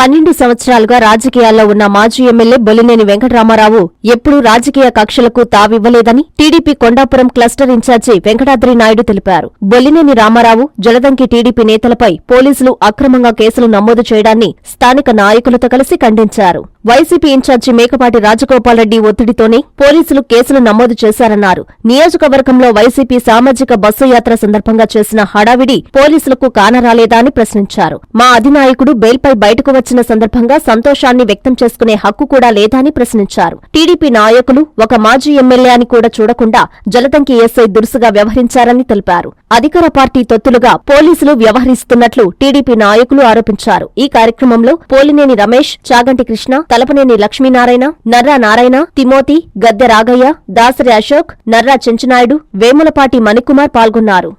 పన్నెండు సంవత్సరాలుగా రాజకీయాల్లో ఉన్న మాజీ ఎమ్మెల్యే బొలినేని వెంకటరామారావు ఎప్పుడూ రాజకీయ కక్షలకు తావివ్వలేదని TDP Kondapuram cluster incharge Venkatadri Naidu తెలిపారు. బొలినేని రామారావు జలదంకి టీడీపీ నేతలపై పోలీసులు అక్రమంగా కేసులు నమోదు చేయడాన్ని స్థానిక నాయకులతో కలిసి ఖండించారు. వైసీపీ ఇన్ఛార్జి మేకపాటి రాజగోపాల్రెడ్డి ఒత్తిడితోనే పోలీసులు కేసులు నమోదు చేశారన్నారు. నియోజకవర్గంలో వైసీపీ సామాజిక బస్సు యాత్ర సందర్భంగా చేసిన హడావిడి పోలీసులకు కానరాలేదా అని ప్రశ్నించారు. మా అధినాయకుడు బెయిల్పై బయటకు వచ్చిన సందర్భంగా సంతోషాన్ని వ్యక్తం చేసుకునే హక్కు కూడా లేదా అని ప్రశ్నించారు. టీడీపీ నాయకులు ఒక మాజీ ఎమ్మెల్యే అని కూడా చూడకుండా జలదంకి ఎస్ఐ దురుసుగా వ్యవహరించారని తెలిపారు. అధికార పార్టీ తొత్తులుగా పోలీసులు వ్యవహరిస్తున్నట్లు టీడీపీ నాయకులు ఆరోపించారు. ఈ కార్యక్రమంలో పోలినేని రమేష్ చాగంటి కృష్ణ తలపనేని లక్ష్మీనారాయణ నర్రా నారాయణ తిమోతి గద్దె రాగయ్య దాసరి అశోక్ నర్రా చెంచునాయుడు వేములపాటి మణికుమార్ పాల్గొన్నారు.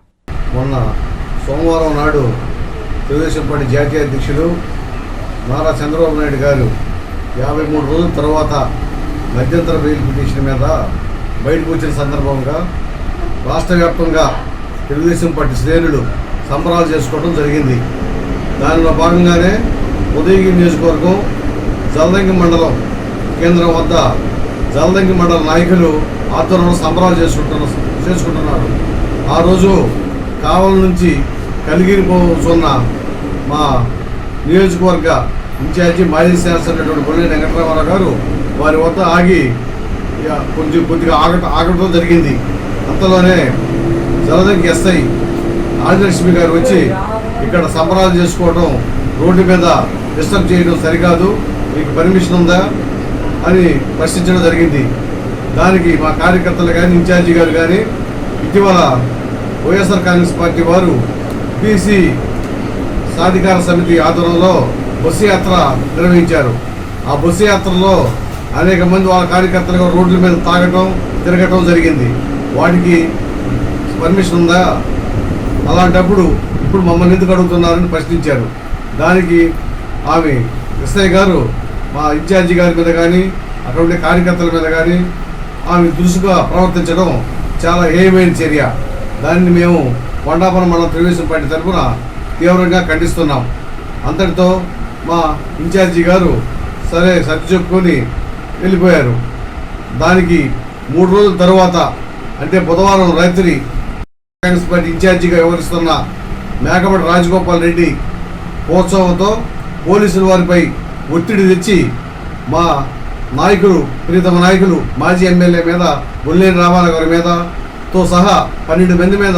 మొన్న సోమవారం నాడు తెలుగుదేశం పార్టీ జాతీయ అధ్యక్షులు నారా చంద్రబాబు నాయుడు గారు యాభై మూడు రోజుల తర్వాత మధ్యంతర బెయిల్ పిటిషన్ మీద బయటకు వచ్చిన సందర్భంగా రాష్ట్ర వ్యాప్తంగా తెలుగుదేశం పార్టీ శ్రేణులు సంబరాలు చేసుకోవడం జరిగింది. దానిలో భాగంగానే ఉదయగిరి నియోజకవర్గం జలదంగి మండలం కేంద్రం వద్ద జలదంగి మండల నాయకులు ఆధ్వర్యంలో సంబరాలు చేసుకుంటున్న చేసుకుంటున్నారు. ఆ రోజు కావల నుంచి కలిగిరి పోతున్న మా నియోజకవర్గ ఇన్ఛార్జి మాజీ శాసనసభ్యుడు బొల్లి వెంకటరామారావు గారు వారి వద్ద ఆగి ఇక కొంచెం కొద్దిగా ఆగట ఆగటం జరిగింది. అంతలోనే జలదంకి ఎస్ఐ ఆదిలక్ష్మి గారు వచ్చి ఇక్కడ సంబరాలు చేసుకోవడం రోడ్డు మీద డిస్టర్బ్ చేయడం సరికాదు. మీకు పర్మిషన్ ఉందా అని ప్రశ్నించడం జరిగింది. దానికి మా కార్యకర్తలు కానీ ఇన్ఛార్జి గారు కానీ ఇటీవల వైఎస్ఆర్ కాంగ్రెస్ పార్టీ వారు బీసీ సాధికార సమితి ఆధ్వర్యంలో బస్సు యాత్ర నిర్వహించారు. ఆ బస్సు యాత్రలో అనేక మంది వాళ్ళ కార్యకర్తలు రోడ్ల మీద తాగటం తిరగటం జరిగింది. వాటికి పర్మిషన్ ఉందా? అలాంటప్పుడు ఇప్పుడు మమ్మల్ని ఎందుకు అడుగుతున్నారని ప్రశ్నించారు. దానికి ఆమె ఎస్ఐ గారు మా ఇన్ఛార్జి గారి మీద కానీ అక్కడ ఉండే కార్యకర్తల మీద కానీ ఆమె దురుసుగా ప్రవర్తించడం చాలా హేయమైన చర్య. దానిని మేము కొండాపురం మండలం తెలుగుదేశం పార్టీ తరఫున తీవ్రంగా ఖండిస్తున్నాం. అంతటితో మా ఇన్ఛార్జి గారు సరే సర్ది చెప్పుకొని వెళ్ళిపోయారు. దానికి మూడు రోజుల తర్వాత అంటే బుధవారం రాత్రి కాంగ్రెస్ పార్టీ ఇన్ఛార్జిగా వ్యవహరిస్తున్న మేకపటి రాజగోపాల్ రెడ్డి ప్రోత్సాహంతో పోలీసులు వారిపై ఒత్తిడి తెచ్చి మా నాయకులు ప్రీతమ నాయకులు మాజీ ఎమ్మెల్యే మీద బొల్లేని రామారావు గారి మీద తో సహా పన్నెండు మంది మీద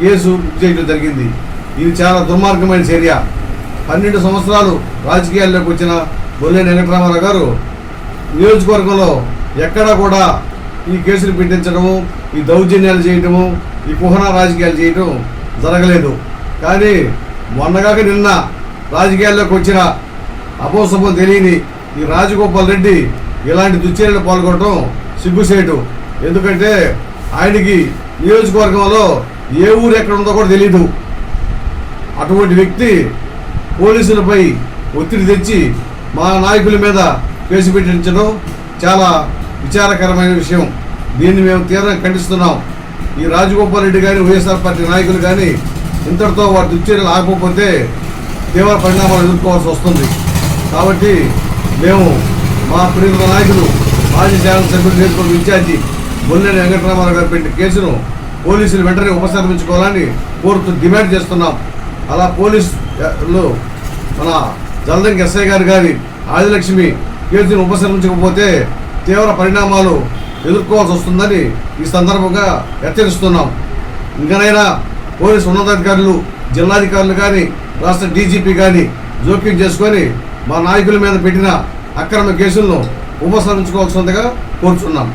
కేసు బుక్ చేయడం జరిగింది. ఇది చాలా దుర్మార్గమైన చర్య. పన్నెండు సంవత్సరాలు రాజకీయాల్లోకి వచ్చిన బొల్లేని వెంకటరామారావు గారు నియోజకవర్గంలో ఎక్కడా కూడా ఈ కేసులు పెట్టించడము ఈ దౌర్జన్యాలు చేయటము ఈ కుహనా రాజకీయాలు చేయటం జరగలేదు. కానీ మొన్నగాక నిన్న రాజకీయాల్లోకి వచ్చిన అపోసభం తెలియని ఈ రాజగోపాల్ రెడ్డి ఇలాంటి దుశ్చర్యలు పాల్గొనడం సిగ్గుసేటు ఎందుకంటే ఆయనకి నియోజకవర్గంలో ఏ ఊరు ఎక్కడ ఉందో కూడా తెలియదు అటువంటి వ్యక్తి పోలీసులపై ఒత్తిడి తెచ్చి మా నాయకుల మీద కేసు పెట్టించడం చాలా విచారకరమైన విషయం. దీన్ని మేము తీవ్రంగా ఖండిస్తున్నాం. ఈ రాజగోపాల్ రెడ్డి కానీ వైఎస్ఆర్ పార్టీ నాయకులు కానీ ఇంతటితో వారి దుశ్చర్యలు ఆగకపోతే తీవ్ర పరిణామాలు ఎదుర్కోవాల్సి వస్తుంది. కాబట్టి మేము మా ప్రియత నాయకులు మాజీ శాసనసభ్యులు నేర్చుకున్న ఇన్ఛార్జి బొల్లెని వెంకటరామారావు గారు పెట్టిన కేసును పోలీసులు వెంటనే ఉపసంహరించుకోవాలని కోరుతూ డిమాండ్ చేస్తున్నాం. అలా పోలీసులు మన జలదంకి ఎస్ఐ గారు గారి ఆదిలక్ష్మి కేసును ఉపసంహరించకపోతే తీవ్ర పరిణామాలు ఎదుర్కోవాల్సి వస్తుందని ఈ సందర్భంగా హెచ్చరిస్తున్నాం. ఇంకనైనా పోలీసు ఉన్నతాధికారులు జిల్లాధికారులు కానీ రాష్ట్ర డీజీపీ కానీ జోక్యం చేసుకొని మా నాయకుల మీద పెట్టిన అక్రమ కేసులను ఉపసంహరించుకోవాల్సిందిగా కోరుచున్నాం.